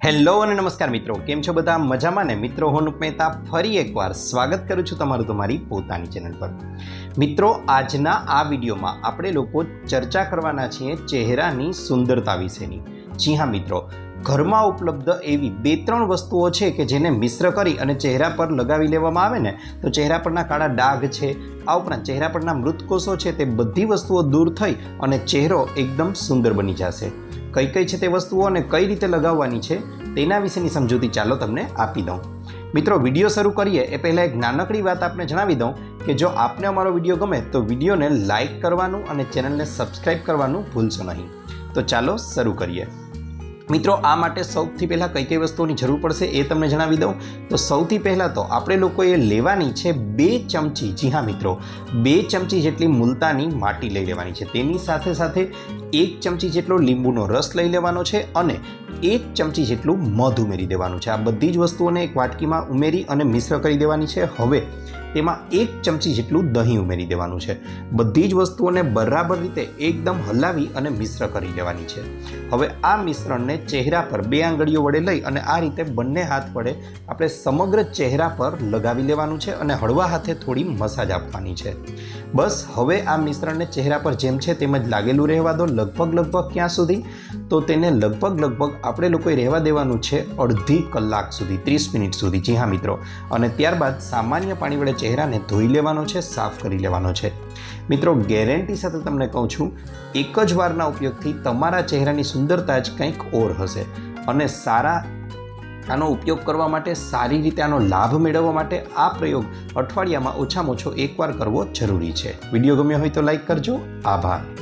Hello અને નમસ્કાર મિત્રો, કેમ છો બધા? મજામાં ને? મિત્રો, હું મહેતા ફરી એકવાર સ્વાગત કરું છું તમારું તમારી પોતાની ચેનલ પર. મિત્રો, આજના આ વિડીયોમાં આપણે લોકો ચર્ચા કરવાના છીએ ચહેરાની સુંદરતા વિશેની. જી હા મિત્રો, ઘરમાં ઉપલબ્ધ એવી બે ત્રણ વસ્તુઓ છે કે જેને મિશ્ર કરી અને ચહેરા પર લગાવી લેવામાં આવે ને, તો ચહેરા પરના કાળા ડાઘ છે, આ ઉપરાંત ચહેરા પરના મૃતકોષો છે, તે બધી વસ્તુઓ દૂર થઈ અને ચહેરો એકદમ સુંદર બની જશે. કઈ કઈ છે તે વસ્તુઓ અને કઈ રીતે લગાવવાની છે તેના વિશેની સમજૂતી ચાલો તમને આપી દઉં. મિત્રો, વીડિયો શરૂ કરીએ એ પહેલાં એક નાનકડી વાત આપને જણાવી દઉં કે જો આપને અમારો વીડિયો ગમે તો વિડીયોને લાઇક કરવાનું અને ચેનલને સબસ્ક્રાઇબ કરવાનું ભૂલશો નહીં. તો ચાલો શરૂ કરીએ. મિત્રો, આ માટે સૌથી પહેલાં કઈ કઈ વસ્તુઓની જરૂર પડશે એ તમને જણાવી દઉં. તો સૌથી પહેલાં તો આપણે લોકોએ લેવાની છે બે ચમચી, જી હા મિત્રો, બે ચમચી જેટલી મુલતાની માટી લઈ લેવાની છે. તેની સાથે સાથે એક ચમચી જેટલો લીંબુનો રસ લઈ લેવાનો છે અને એક ચમચી જેટલું મધ ઉમેરી દેવાનું છે. આ બધી જ વસ્તુઓને એક વાટકીમાં ઉમેરી અને મિશ્ર કરી દેવાની છે. હવે તેમાં એક ચમચી જેટલું દહીં ઉમેરી દેવાનું છે. બધી જ વસ્તુઓને બરાબર રીતે એકદમ હલાવી અને મિશ્ર કરી લેવાની છે. હવે આ મિશ્રણને ચહેરા પર બે આંગળીઓ વડે લઈ અને આ રીતે બંને હાથ વડે આપણે સમગ્ર ચહેરા પર લગાવી લેવાનું છે અને હળવા હાથે થોડી મસાજ આપવાની છે. બસ હવે આ મિશ્રણને ચહેરા પર જેમ છે તેમ જ લાગેલું રહેવા દો લગભગ લગભગ ક્યાં સુધી? તો તેને લગભગ લગભગ આપણે લોકોએ રહેવા દેવાનું છે અડધી કલાક સુધી, ત્રીસ મિનિટ સુધી. જી હા મિત્રો. અને ત્યારબાદ સામાન્ય પાણી વડે ચહેરાને ધોઈ લેવાનો છે, સાફ કરી લેવાનો છે. મિત્રો, ગેરંટી સાથે તમને કહું છું, એક જ વારના ઉપયોગથી તમારા ચહેરાની સુંદરતા જ કંઈક ઓર હશે અને સારા આનો ઉપયોગ કરવા માટે, સારી રીતે આનો લાભ મેળવવા માટે આ પ્રયોગ અઠવાડિયામાં ઓછામાં ઓછો એકવાર કરવો જરૂરી છે. વીડિયો ગમ્યો હોય તો લાઈક કરજો. આભાર.